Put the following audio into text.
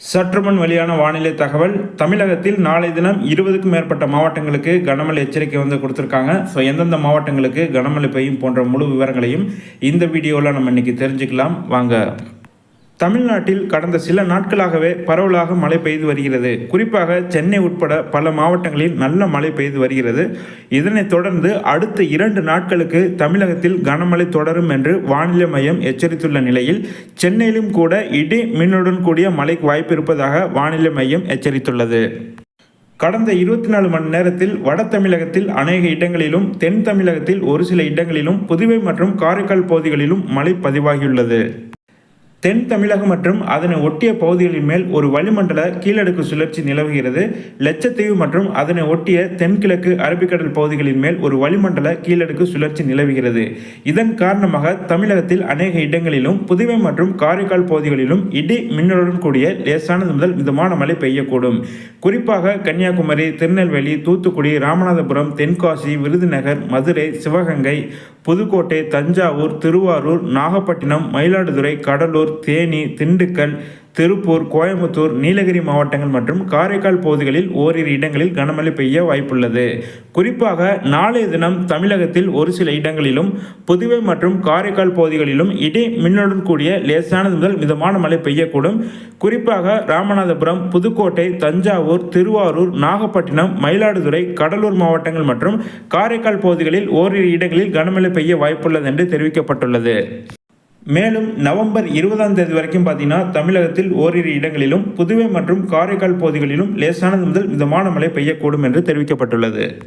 சற்றுமுன் வெளியான வானிலை தகவல் தமிழகத்தில் நாளை தினம் இருபதுக்கும் மேற்பட்ட மாவட்டங்களுக்கு கனமழை எச்சரிக்கை வந்து கொடுத்துருக்காங்க. ஸோ எந்தெந்த மாவட்டங்களுக்கு கனமழை பெய்யும் போன்ற முழு விவரங்களையும் இந்த வீடியோவில் நம்ம இன்னைக்கு தெரிஞ்சுக்கலாம். வாங்க. தமிழ்நாட்டில் கடந்த சில நாட்களாகவே பரவலாக மழை பெய்து வருகிறது. குறிப்பாக சென்னை உட்பட பல மாவட்டங்களில் நல்ல மழை பெய்து வருகிறது. இதனைத் தொடர்ந்து அடுத்த இரண்டு நாட்களுக்கு தமிழகத்தில் கனமழை தொடரும் என்று வானிலை மையம் எச்சரித்துள்ள நிலையில் சென்னையிலும் கூட இடி மின்னுடன் கூடிய மழைக்கு வாய்ப்பு இருப்பதாக வானிலை மையம் எச்சரித்துள்ளது. கடந்த இருபத்தி நாலு மணி நேரத்தில் வட தமிழகத்தில் அநேக இடங்களிலும் தென் தமிழகத்தில் ஒரு சில இடங்களிலும் புதுவை மற்றும் காரைக்கால் பகுதிகளிலும் மழை பதிவாகியுள்ளது. தென் தமிழகம் மற்றும் அதனை ஒட்டிய பகுதிகளின் மேல் ஒரு வளிமண்டல கீழடுக்கு சுழற்சி நிலவுகிறது. லட்சத்தீவு மற்றும் அதனை ஒட்டிய தென்கிழக்கு அரபிக்கடல் பகுதிகளின் மேல் ஒரு வளிமண்டல கீழடுக்கு சுழற்சி நிலவுகிறது. இதன் காரணமாக தமிழகத்தில் அநேக இடங்களிலும் புதுவை மற்றும் காரைக்கால் பகுதிகளிலும் இடி மின்னலுடன் கூடிய லேசானது முதல் மிதமான மழை பெய்யக்கூடும். குறிப்பாக கன்னியாகுமரி திருநெல்வேலி தூத்துக்குடி ராமநாதபுரம் தென்காசி விருதுநகர் மதுரை சிவகங்கை புதுக்கோட்டை தஞ்சாவூர் திருவாரூர் நாகப்பட்டினம் மயிலாடுதுறை கடலூர் தேனி திண்டுக்கல் திருப்பூர் கோயம்புத்தூர் நீலகிரி மாவட்டங்கள் மற்றும் காரைக்கால் பகுதிகளில் ஓரிரு இடங்களில் கனமழை பெய்ய வாய்ப்புள்ளது. குறிப்பாக நாளைய தினம் தமிழகத்தில் ஒரு சில இடங்களிலும் புதுவை மற்றும் காரைக்கால் பகுதிகளிலும் இடி மின்னலுடன் கூடிய லேசானது முதல் மிதமான மழை பெய்யக்கூடும். குறிப்பாக ராமநாதபுரம் புதுக்கோட்டை தஞ்சாவூர் திருவாரூர் நாகப்பட்டினம் மயிலாடுதுறை கடலூர் மாவட்டங்கள் மற்றும் காரைக்கால் பகுதிகளில் ஓரிரு இடங்களில் கனமழை பெய்ய வாய்ப்புள்ளது என்று தெரிவிக்கப்பட்டுள்ளது. மேலும் நவம்பர் இருபதாம் தேதி வரைக்கும் பார்த்தீங்கன்னா தமிழகத்தில் ஓரிரு இடங்களிலும் புதுவை மற்றும் காரைக்கால் பகுதிகளிலும் லேசானது முதல் மிதமான மழை பெய்யக்கூடும் என்று தெரிவிக்கப்பட்டுள்ளது.